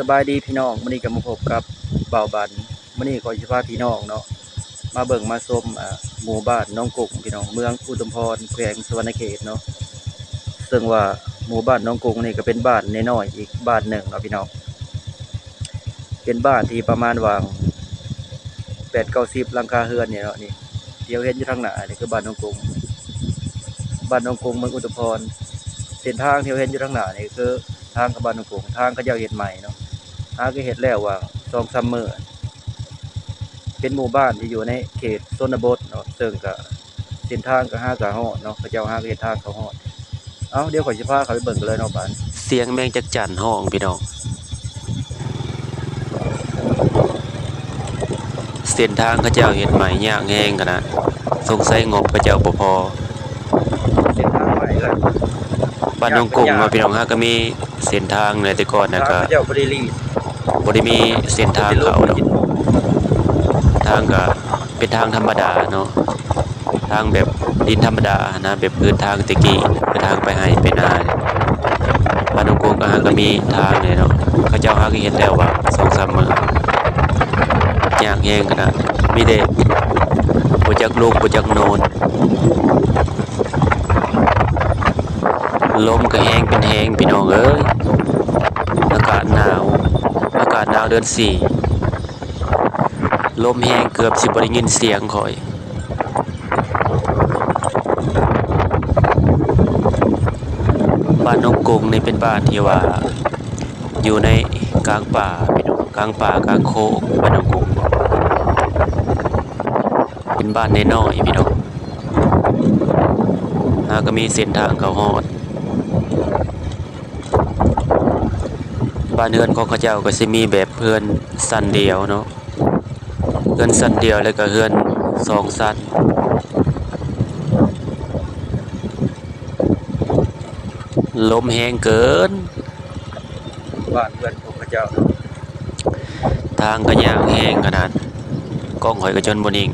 สบายดีพี่น้องมื้อนี้ก็มาพบกับเบาบันมื้อนี้ขอสิพาพี่น้องเนาะมาเบิ่งมาชมหมู่บ้านน้องกุกพี่น้องเมืองอุดมพรแขวงสวรรณเขตเนาะซึ่งว่าหมู่บ้านน้องกุกนี่ก็เป็นบ้านน้อยอีกบ้านหนึ่งเนาะพี่น้องเป็นบ้านที่ประมาณว่าง8-90หลังคาเรือนเนี่ยเนาะนี่เดี๋ยวเห็นอยู่ทางหน้านี่คือบ้านน้องกุกบ้านน้องกุกเมืองอุดมพรเส้นทางที่เราเห็นอยู่ทางหน้านี่คือทางกระบานนงกงทางเขาเจ้าเฮ็ดใหม่เนาะ หาก็เฮ็ดแล้วว่า2 3มื้อเป็นหมู่บ้านที่อยู่ในเขตชนบทเนาะซึ่งก็เส้นทางก็หาก็ฮอดเนาะเขาเจ้าหาก็เฮ็ดทางเขาฮอดเอ้าเดี๋ยวข่อยสิพาเขาไปเบิ่งกันเลยเนาะบ้าน เสียงแมงจักจั่นห้องพี่น้องเส้นทางเขาเจ้าเฮ็ดใหม่ยากแฮงขนาดสงสัยงบเขาเจ้าบ่พอเส้นทางใหม่เลยบ้านน้องกุ้งเนาะพี่น้องฮะก็มีเส้นทางในแต่ก่อนทานะงก็เขาเจ้าบ่ได้รีด บ่ได้มีเส้นทางเขาเนาะทางก็เป็นทางธรรมดาเนาะทางแบบดินธรรมดานะแบบพื้นทางตะกี้เป็นทางไปให้ไปนาบ้านองกงก็ฮะก็มีทางเนี่ยเนาะเขาเจ้าฮะก็เฮ็ดแล้วว่า2-3มื้อยากแฮงขนาดมีแต่บ่จักลูกบ่จักโนนลมก็แห้งเป็นแห้งพี่น้องเอ้ยอากาศหนาวากาศหนาวเดือนสี่ลมแห้งเกือบสิบ่ได้ยินเสียงข่อย บ้านนกกรุงนี่เป็นบ้านที่ว่า อยู่ในกลางป่าพี่น้องกลางป่ากลางโคกบ้านนกกรุงเป็นบ้านน้อยพี่น้องหาก็มีเส้นทางเขาฮอด บ้านเรือนของเขาเจ้าก็สิมีแบบเพื่อนสั้นเดียวเนาะเพื่อนสั้นเดียวแล้วก็เพื่อนสองสั้นลมแห้งเกิน บ้านเพื่อนของเขาเจ้า ทางก็ยางแห้งขนาดกล้องหอยก็จนบ่นิ่ง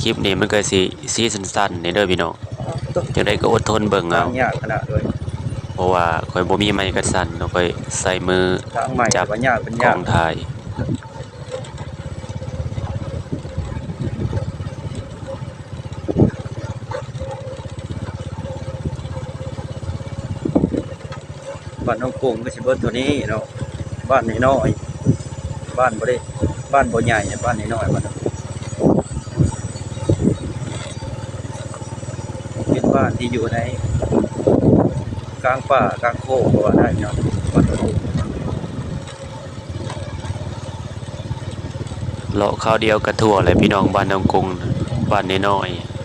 คลิปนี้มันก็สิซีสั้นๆนี่เด้อพี่น้องจังได๋ก็อดทนเบิ่งทาเอางยากขนาดเลย เพราะว่าข่อยบ่มีไม้กระสั่นเนาะข่อยใส่มือทางใหม่จับว่ายากเป็นกล้ยาอกงถ่ายบ้านน้องกงก็สิเบิดตัวนี้เนาะบ้านน้อยๆบ้านบ่ได้บ้านบ่ใหญ่เนี่ยบ้านน้อยๆบ้านเป็นบ้านที่อยู่ใน กลางป่ากลางโคกก็ว่าได้เนาะบ้านน้องกงเลาะข้าวเดียวกระทั่วเลยพี่น้องบ้านน้องกรุงบ้านน้อยๆ